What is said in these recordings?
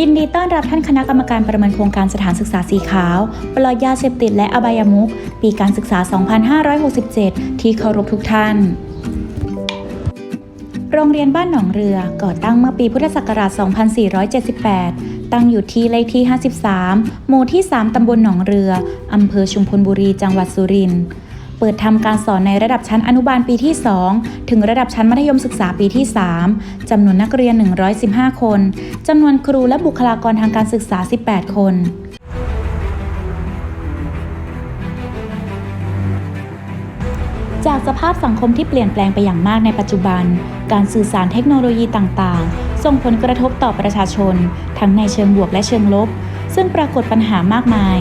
ยินดีต้อนรับท่านคณะกรรมการประเมินโครงการสถานศึกษาสีขาว ปลอดยาเสพติดและอบายมุขปีการศึกษา 2567 ที่เคารพทุกท่าน โรงเรียนบ้านหนองเรือก่อตั้งเมื่อปีพุทธศักราช 2478 ตั้งอยู่ที่เลขที่ 53 หมู่ที่ 3 ตำบลหนองเรือ อำเภอชุมพลบุรี จังหวัดสุรินทร์ เปิดทำการสอนในระดับชั้นอนุบาลปีที่ 2 ถึงระดับชั้นมัธยมศึกษาปีที่ 3 จำนวนนักเรียน 115 คน จำนวนครูและบุคลากรทางการศึกษา 18 คนจากสภาพสังคมที่เปลี่ยนแปลงไปอย่างมากในปัจจุบัน การสื่อสารเทคโนโลยีต่างๆ ส่งผลกระทบต่อประชาชน ทั้งในเชิงบวกและเชิงลบ ซึ่งปรากฏปัญหามากมาย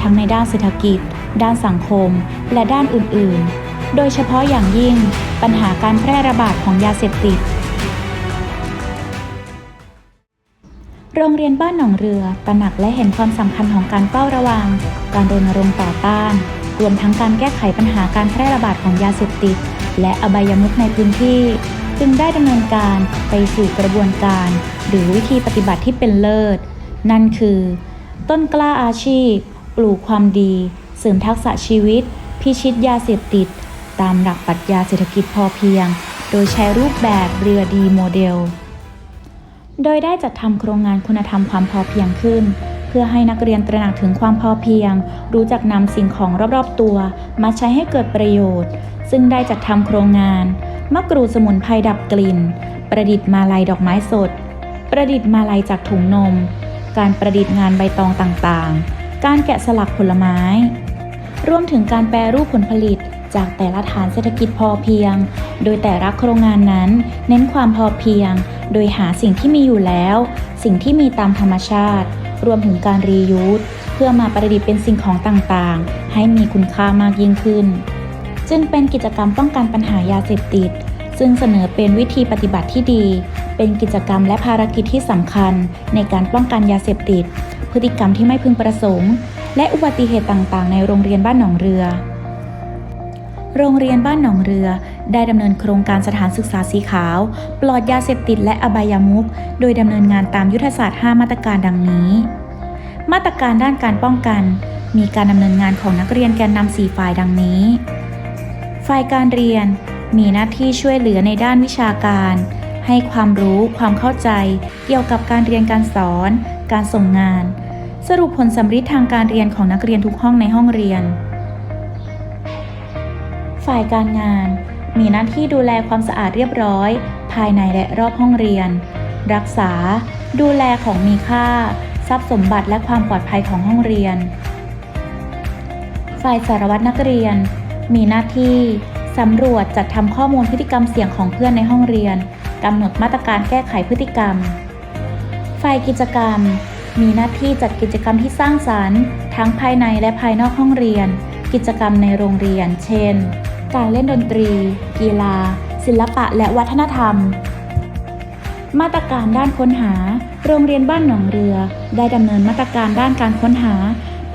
ทั้งในด้านเศรษฐกิจ ด้านสังคม และด้านอื่น ๆ โดยเฉพาะอย่างยิ่งปัญหาการแพร่ระบาดของยาเสพติด โรงเรียนบ้านหนองเรือตระหนักและเห็นความสำคัญของการเฝ้าระวัง การรณรงค์ต่อต้าน รวมทั้งการแก้ไขปัญหาการแพร่ระบาดของยาเสพติด และอบายมุขในพื้นที่จึงได้ดำเนินการไปสู่กระบวนการ หรือวิธีปฏิบัติที่เป็นเลิศ นั่นคือ ต้นกล้าอาชีพ ปลูกความดี เสริมทักษะชีวิต พิชิตยาเสพติด ตามหลักปรัชญาเศรษฐกิจพอเพียง โดยใช้รูปแบบเรือดีโมเดล โดยได้จัดทำโครงงานคุณธรรมความพอเพียงขึ้น เพื่อให้นักเรียนตระหนักถึงความพอเพียง รู้จักนำสิ่งของรอบๆตัว มาใช้ให้เกิดประโยชน์ ซึ่งได้จัดทำโครงงานมะกรูดสมุนไพรดับกลิ่น ประดิษฐ์มาลัยดอกไม้สด ประดิษฐ์มาลัยจากถุงนม การประดิษฐ์งานใบตองต่างๆ การแกะสลักผลไม้ รวมถึงการแปรรูปผลผลิตจากแต่ละฐานเศรษฐกิจพอเพียง โดยแต่ละโครงงานนั้น เน้นความพอเพียง โดยหาสิ่งที่มีอยู่แล้ว สิ่งที่มีตามธรรมชาติ รวมถึงการรียูสเพื่อมาประดิษฐ์เป็นสิ่งของต่างๆ ให้มีคุณค่ามากยิ่งขึ้น จึงเป็นกิจกรรมป้องกันปัญหายาเสพติด ซึ่งเสนอเป็นวิธีปฏิบัติที่ดี เป็นกิจกรรมและภารกิจที่สำคัญในการป้องกันยาเสพติด พฤติกรรมที่ไม่พึงประสงค์ และอุบัติเหตุต่างๆ ในโรงเรียนบ้านหนองเรือ โรงเรียนบ้านหนองเรือ ได้ดำเนินโครงการสถานศึกษาสีขาว ปลอดยาเสพติดและอบายามุขโดยดำเนินงานตามยุทธศาสตร์ 5 มาตรการดังนี้ มาตรการด้านการป้องกัน มีการดำเนินงานของนักเรียนแกนนำ4ฝ่ายดังนี้ ฝ่ายการเรียนมีหน้าที่ช่วยเหลือในด้านวิชาการ ให้ความรู้ความเข้าใจ เกี่ยวกับการเรียนการสอน การส่งงาน สรุปผลสำริดทางการเรียนของนักเรียนทุกห้องในห้องเรียน ฝ่ายการงาน มีหน้าที่ดูแลความสะอาดเรียบร้อย ภายในและรอบห้องเรียน รักษา ดูแลของมีค่า ทรัพย์สมบัติและความปลอดภัยของห้องเรียน ฝ่ายสารวัตรนักเรียน มีหน้าที่สำรวจจัดทำข้อมูลพฤติกรรมเสี่ยงของเพื่อนในห้องเรียนกำหนดมาตรการแก้ไขพฤติกรรม ฝ่ายกิจกรรม มีหน้าที่จัดกิจกรรมที่สร้างสรรค์ ทั้งภายในและภายนอกห้องเรียน กิจกรรมในโรงเรียน เช่น การเล่นดนตรี กีฬา ศิลปะและวัฒนธรรม มาตรการด้านค้นหา โรงเรียนบ้านหนองเรือ ได้ดำเนินมาตรการด้านการค้นหา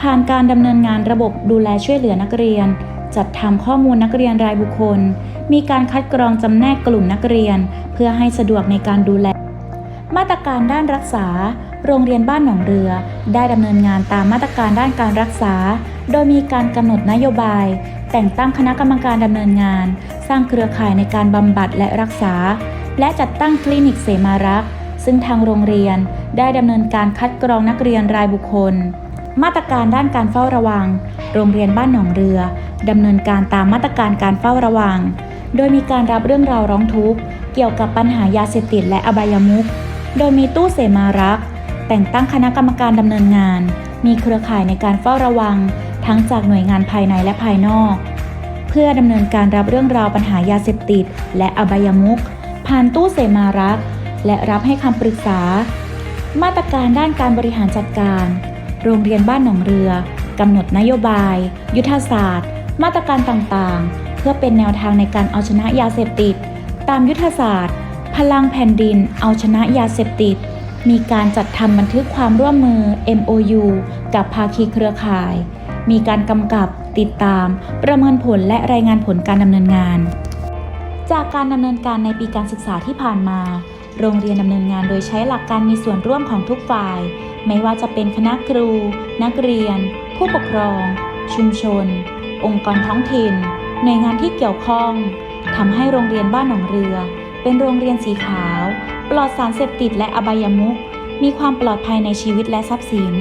ผ่านการดำเนินงานระบบดูแลช่วยเหลือนักเรียน จัดทำข้อมูลนักเรียนรายบุคคล มีการคัดกรองจำแนกกลุ่มนักเรียน เพื่อให้สะดวกในการดูแล มาตรการด้านรักษา โรงเรียนบ้านหนองเรือ ได้ดำเนินงานตามมาตรการด้านการรักษา โดยมีการกำหนดนโยบาย แต่งตั้งคณะกรรมการดำเนินงาน สร้างเครือข่ายในการบำบัดและรักษา และจัดตั้งคลินิกเสมารักษ์ซึ่งทางโรงเรียนได้ดำเนินการคัดกรองนักเรียนรายบุคคล มาตรการด้านการเฝ้าระวัง โรงเรียนบ้านหนองเรือดำเนินการตามมาตรการการเฝ้าระวัง โดยมีการรับเรื่องราวร้องทุกข์เกี่ยวกับปัญหายาเสพติดและอบายมุขโดยมีตู้เสมารักษ์ แต่งตั้งคณะกรรมการดำเนินงาน มีเครือข่ายในการเฝ้าระวัง ทั้งจากหน่วยงานภายในและภายนอก เพื่อดำเนินการรับเรื่องราวปัญหายาเสพติด และอบายมุขผ่านตู้เสมารักษ์และรับให้คำปรึกษา มาตรการด้านการบริหารจัดการ โรงเรียนบ้านหนองเรือกำหนดนโยบาย ยุทธศาสตร์ มาตรการต่างๆ เพื่อเป็นแนวทางในการเอาชนะยาเสพติด ตามยุทธศาสตร์ พลังแผ่นดินเอาชนะยาเสพติด มีการจัดทำบันทึกความร่วมมือ MOU กับภาคีเครือข่าย มีการกำกับติดตาม ประเมินผลและรายงานผลการดำเนินงาน จากการดำเนินการในปีการศึกษาที่ผ่านมา โรงเรียนดำเนินงานโดยใช้หลักการมีส่วนร่วมของทุกฝ่าย ไม่ว่าจะเป็นคณะครู นักเรียน ผู้ปกครอง ชุมชน องค์กรท้องถิ่นหน่วยงานที่เกี่ยวข้องทำให้โรงเรียนบ้านหนองเรือ เป็นโรงเรียนสีขาว ลอดสารเสพติดและอบายมุขมีความปลอดภัยในชีวิตและทรัพย์สิน